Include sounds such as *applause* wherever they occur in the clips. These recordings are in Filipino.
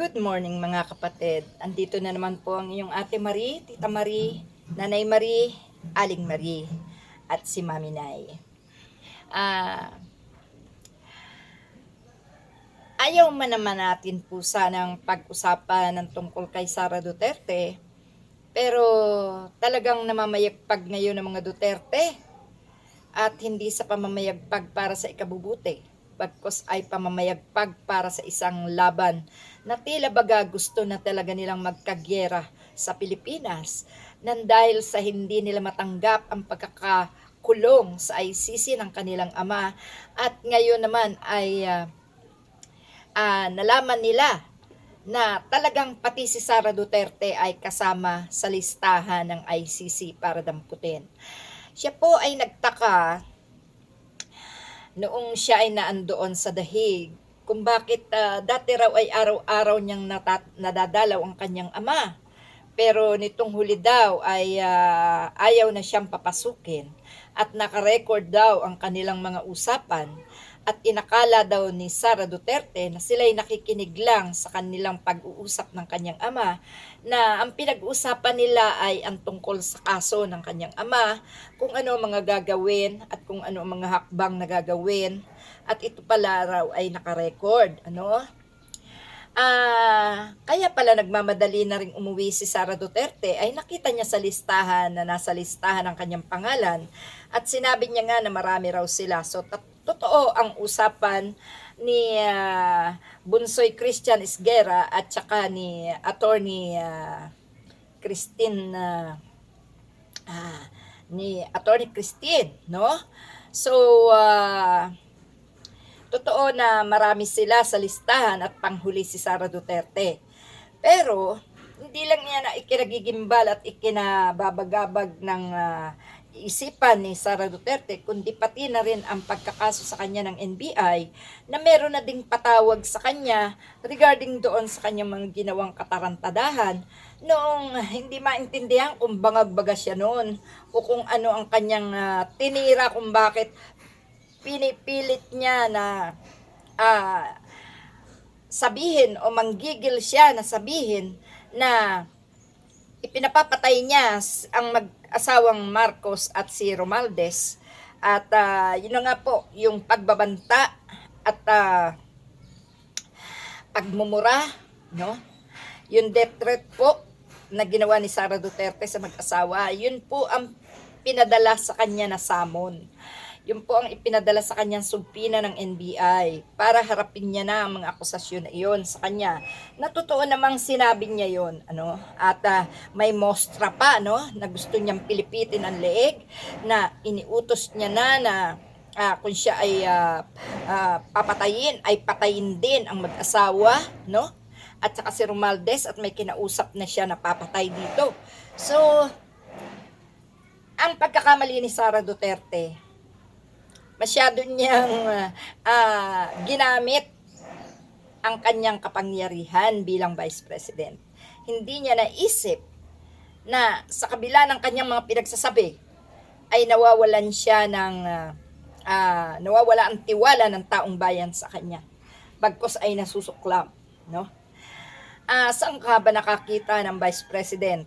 Good morning mga kapatid. Andito na naman po ang iyong Ate Marie, Tita Marie, Nanay Marie, Aling Marie, at si Mami Nay. Ah, ayaw man naman natin po sanang pag-usapan ng tungkol kay Sara Duterte, pero talagang namamayagpag ngayon ng mga Duterte at hindi sa pamamayagpag para sa ikabubuti bagkos ay pamamayagpag para sa isang laban na tila baga gusto na talaga nilang magkagyera sa Pilipinas nang dahil sa hindi nila matanggap ang pagkakakulong sa ICC ng kanilang ama at ngayon naman ay ah, ah, nalaman nila na talagang pati si Sara Duterte ay kasama sa listahan ng ICC para damputin. Siya po ay nagtaka noong siya ay naandoon sa dahig kung bakit ah, dati raw ay araw-araw niyang nata- nadadalaw ang kanyang ama. Pero nitong huli daw ay ah, ayaw na siyang papasukin at nakarecord daw ang kanilang mga usapan at inakala daw ni Sara Duterte na sila'y nakikinig lang sa kanilang pag-uusap ng kanyang ama na ang pinag-uusapan nila ay ang tungkol sa kaso ng kanyang ama, kung ano ang mga gagawin at kung ano ang mga hakbang na gagawin at ito pala raw ay nakarecord, ano? Ah, kaya pala nagmamadali na ring umuwi si Sara Duterte ay nakita niya sa listahan na nasa listahan ang kanyang pangalan at sinabi niya nga na marami raw sila. So tat- totoo ang usapan ni ah, Bunsoy Christian Isguera at saka ni attorney ah, Christine ah, ah, ni attorney Christine, no? So ah, totoo na marami sila sa listahan at panghuli si Sara Duterte. Pero, hindi lang yan na ikinagigimbal at ikinababagabag ng ah, isipan ni Sara Duterte, kundi pati na rin ang pagkakaso sa kanya ng NBI na meron na ding patawag sa kanya regarding doon sa kanyang mga ginawang katarantadahan noong hindi maintindihan kung bangag-baga siya noon o kung ano ang kanyang ah, tinira kung bakit pinipilit niya na ah, sabihin o manggigil siya na sabihin na ipinapapatay niya ang mag-asawang Marcos at si Romaldes. At ah, yun nga po yung pagbabanta at ah, pagmumura no? Yung death threat po na ginawa ni Sara Duterte sa mag-asawa yun po ang pinadala sa kanya na samon yun po ang ipinadala sa kanyang sugpina ng NBI para harapin niya na ang mga akusasyon na iyon sa kanya. Na totoo namang sinabi niya yon ano? At ah, may mostra pa, no? Na gusto niyang pilipitin ang leeg, na iniutos niya na na ah, kung siya ay ah, ah, papatayin, ay patayin din ang mag-asawa, no? At saka si Romaldes at may kinausap na siya na papatay dito. So, ang pagkakamali ni Sara Duterte, masyado niyang ah, ginamit ang kanyang kapangyarihan bilang Vice President. Hindi niya naisip na sa kabila ng kanyang mga pinagsasabi ay nawawalan siya ng ah, ah, nawawala ang tiwala ng taong bayan sa kanya. Bagkos ay nasusuklam, no? Ah, saan ka ba nakakita ng Vice President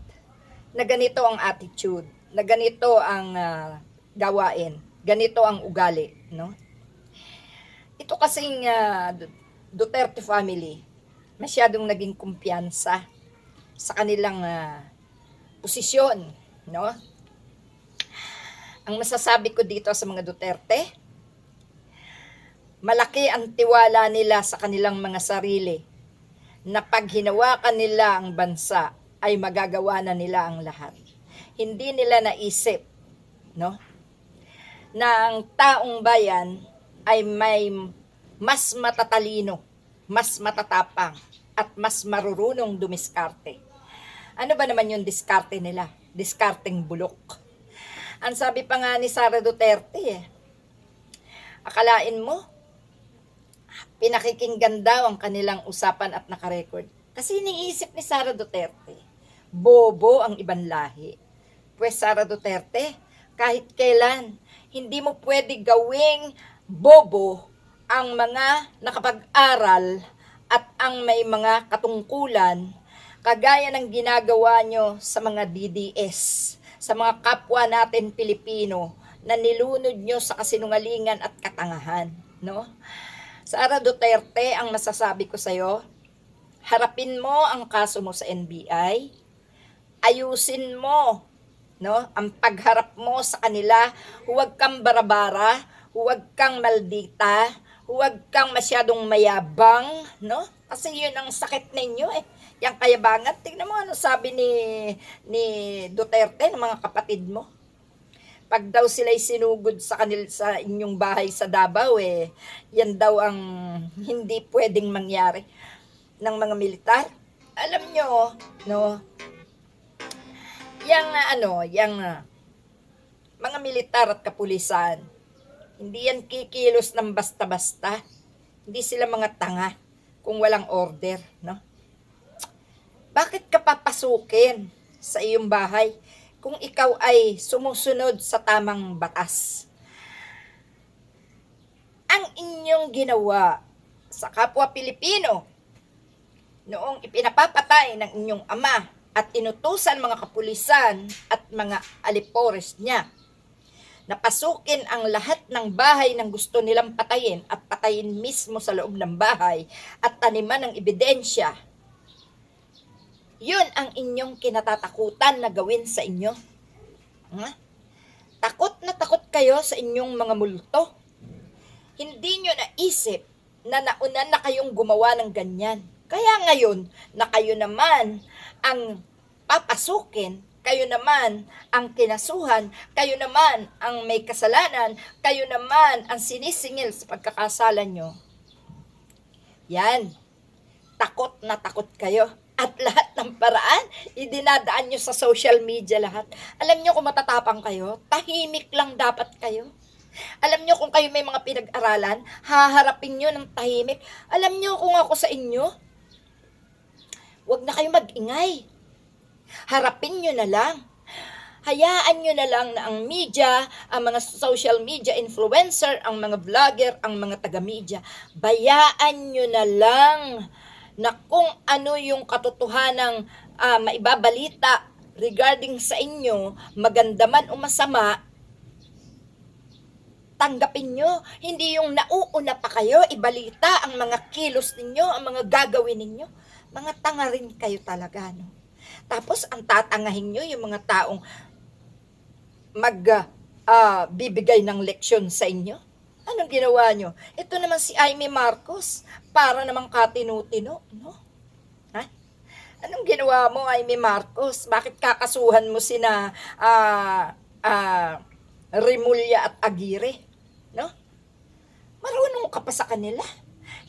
na ganito ang attitude, na ganito ang ah, gawain, ganito ang ugali, no? Ito kasing Du- Duterte family, masyadong naging kumpiyansa sa kanilang ah, posisyon, no? Ang masasabi ko dito sa mga Duterte, malaki ang tiwala nila sa kanilang mga sarili na pag hinawakan nila ang bansa ay magagawa na nila ang lahat. Hindi nila naisip, no? Ang taong bayan ay may mas matatalino, mas matatapang, at mas marurunong dumiskarte. Ano ba naman yung diskarte nila? Diskarteng bulok. Ang sabi pa nga ni Sara Duterte, eh, akalain mo, pinakikinggan daw ang kanilang usapan at nakarecord. Kasi iniisip ni Sara Duterte, bobo ang ibang lahi. Pwes Sara Duterte, kahit kailan, hindi mo pwede gawing bobo ang mga nakapag-aral at ang may mga katungkulan kagaya ng ginagawa nyo sa mga DDS, sa mga kapwa natin Pilipino na nilunod nyo sa kasinungalingan at katangahan, no? Sara Duterte, ang masasabi ko sa'yo, harapin mo ang kaso mo sa NBI, ayusin mo no? Ang pagharap mo sa kanila, huwag kang barabara, huwag kang maldita, huwag kang masyadong mayabang, no? Kasi yun ang sakit ninyo eh. Yang kayabangan, tingnan mo ano sabi ni ni Duterte ng mga kapatid mo. Pag daw sila'y sinugod sa kanil sa inyong bahay sa Davao eh, yan daw ang hindi pwedeng mangyari ng mga militar. Alam nyo, no, yang ah, ano, yang ah, mga militar at kapulisan, hindi yan kikilos ng basta-basta. Hindi sila mga tanga kung walang order, no? Bakit ka papasukin sa iyong bahay kung ikaw ay sumusunod sa tamang batas? Ang inyong ginawa sa kapwa Pilipino noong ipinapapatay ng inyong ama at inutusan mga kapulisan at mga alipores niya na pasukin ang lahat ng bahay ng gusto nilang patayin at patayin mismo sa loob ng bahay at taniman ng ebidensya. Yun ang inyong kinatatakutan na gawin sa inyo. Ha? Takot na takot kayo sa inyong mga multo. Hindi nyo naisip na nauna na kayong gumawa ng ganyan. Kaya ngayon na kayo naman ang papasukin, kayo naman ang kinasuhan, kayo naman ang may kasalanan, kayo naman ang sinisingil sa pagkakasala nyo. Yan. Takot na takot kayo. At *laughs* lahat ng paraan, idinadaan nyo sa social media lahat. Alam nyo kung matatapang kayo, tahimik lang dapat kayo. Alam nyo kung kayo may mga pinag-aralan, haharapin nyo ng tahimik. Alam nyo kung ako sa inyo, Huwag na kayo mag-ingay. Harapin nyo na lang. Hayaan nyo na lang na ang media, ang mga social media influencer, ang mga vlogger, ang mga taga-media, bayaan nyo na lang na kung ano yung katotohanang ah, maibabalita regarding sa inyo, maganda man o masama, tanggapin nyo. Hindi yung nauuna pa kayo, ibalita ang mga kilos ninyo, ang mga gagawin ninyo. Mga tanga rin kayo talaga, no? Tapos, ang tatangahin nyo, yung mga taong mag ah, bibigay ng leksyon sa inyo. Anong ginawa nyo? Ito naman si Amy Marcos, para namang katinutino, no? Ha? Anong ginawa mo, Amy Marcos? Bakit kakasuhan mo sina ah, ah, Rimulya at Aguirre? No? Marunong ka pa sa kanila.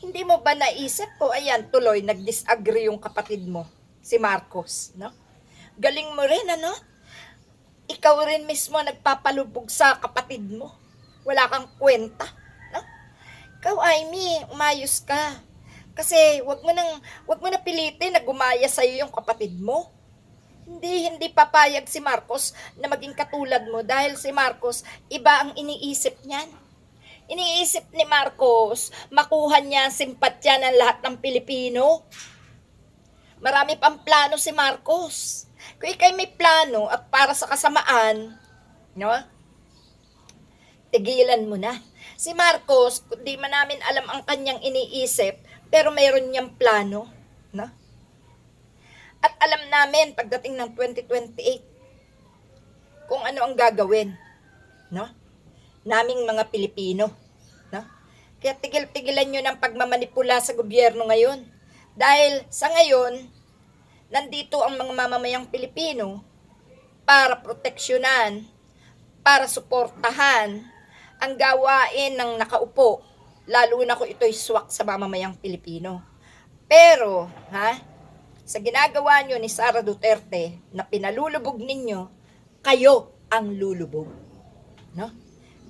Hindi mo ba naisip ko, ayan, tuloy, nag-disagree yung kapatid mo, si Marcos, no? Galing mo rin, ano? Ikaw rin mismo nagpapalubog sa kapatid mo. Wala kang kwenta, no? Ikaw, Amy, umayos ka. Kasi wag mo nang wag mo na pilitin na gumaya sa yung kapatid mo. Hindi hindi papayag si Marcos na maging katulad mo dahil si Marcos iba ang iniisip niyan. Iniisip ni Marcos, makuha niya simpatya ng lahat ng Pilipino. Marami pang plano si Marcos. Kung ikay may plano at para sa kasamaan, no? Tigilan mo na. Si Marcos, di man namin alam ang kanyang iniisip, pero mayroon niyang plano, no? At alam namin pagdating ng 2028 kung ano ang gagawin, no? Naming mga Pilipino. No? Kaya tigil-tigilan nyo ng pagmamanipula sa gobyerno ngayon. Dahil sa ngayon, nandito ang mga mamamayang Pilipino para proteksyonan, para suportahan ang gawain ng nakaupo, lalo na kung ito'y swak sa mamamayang Pilipino. Pero, ha, sa ginagawa nyo ni Sara Duterte na pinalulubog ninyo, kayo ang lulubog. No?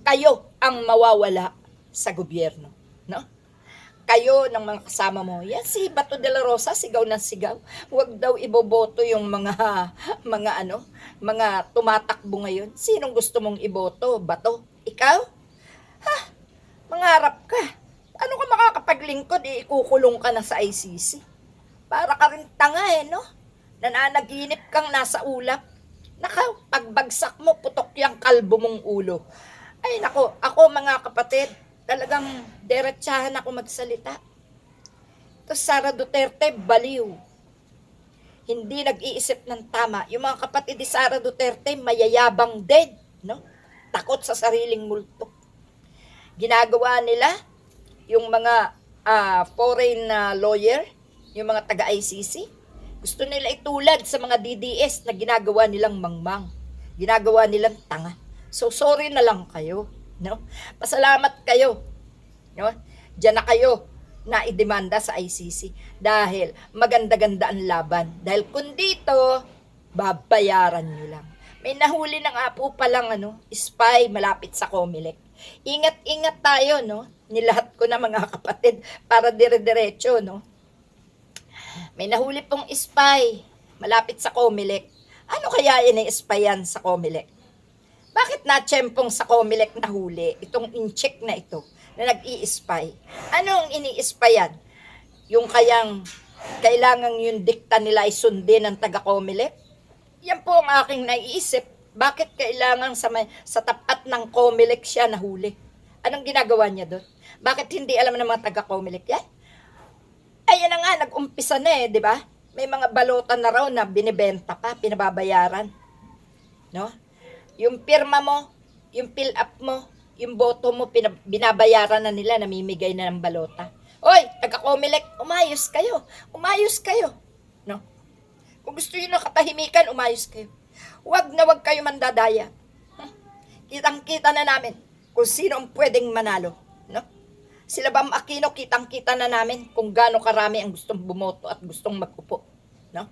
Kayo ang mawawala sa gobyerno, no? Kayo ng mga kasama mo. Yan si Bato de la Rosa, sigaw ng sigaw. Huwag daw iboboto yung mga *laughs* mga ano, mga tumatakbo ngayon. Sinong gusto mong iboto? Bato? Ikaw? Ha? Mangarap ka. Paano ka makakapaglingkod? Eh, ikukulong ka na sa ICC. Para ka rin tanga eh, no? Nananaginip kang nasa ulap. Naka, pagbagsak mo, putok yung kalbo mong ulo. Ay, nako, ako mga kapatid, talagang diretsahan ako magsalita. Ito, Sara Duterte, baliw. Hindi nag-iisip ng tama. Yung mga kapatid ni Sara Duterte, mayayabang din, no? Takot sa sariling multo. Ginagawa nila, yung mga ah, foreign na lawyer, yung mga taga-ICC, gusto nila itulad sa mga DDS na ginagawa nilang mangmang. Ginagawa nilang tanga. So, sorry na lang kayo. No? Pasalamat kayo. No? Diyan na kayo na idemanda sa ICC. Dahil maganda-ganda ang laban. Dahil kung dito, babayaran nyo lang. May nahuli ng apo pa lang ano, spy malapit sa Comelec. Ingat-ingat tayo, no? Nilahat ko na mga kapatid para dire-diretso, no? May nahuli pong spy malapit sa Comelec. Ano kaya ini spy yan sa Comelec? Bakit na tsempong sa Comelec nahuli itong incheck na ito na nag-i-spy? Anong ini-spy yan? Yung kayang kailangan yung dikta nila ay sundin ng taga Comelec? Yan po ang aking naiisip. Bakit kailangan sa, may, sa tapat ng Comelec siya nahuli? Anong ginagawa niya doon? Bakit hindi alam ng mga taga Comelec yan? Ayan na nga, nag-umpisa na eh, di ba? May mga balota na raw na binibenta pa, pinababayaran. No? Yung pirma mo, yung fill up mo, yung boto mo, binabayaran na nila, namimigay na ng balota. Oy, taga-Comelec, umayos kayo. Umayos kayo. No? Kung gusto nyo ng katahimikan, umayos kayo. Huwag na huwag kayo mandadaya. Kitang-kita na namin kung sino ang pwedeng manalo. No? Sila Bam Aquino, kitang-kita na namin kung gaano karami ang gustong bumoto at gustong mag-upo. No?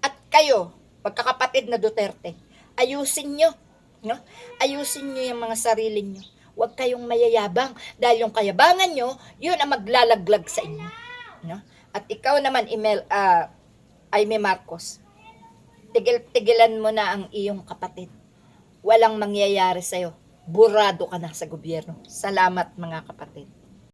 At kayo, pagkakapatid na Duterte, ayusin nyo. No? Ayusin nyo yung mga sarili nyo. Huwag kayong mayayabang dahil yung kayabangan nyo, yun ang maglalaglag sa inyo. No? At ikaw naman, Emel, ah, Aime Marcos, tigil-tigilan mo na ang iyong kapatid. Walang mangyayari sa'yo. Burado ka na sa gobyerno. Salamat mga kapatid.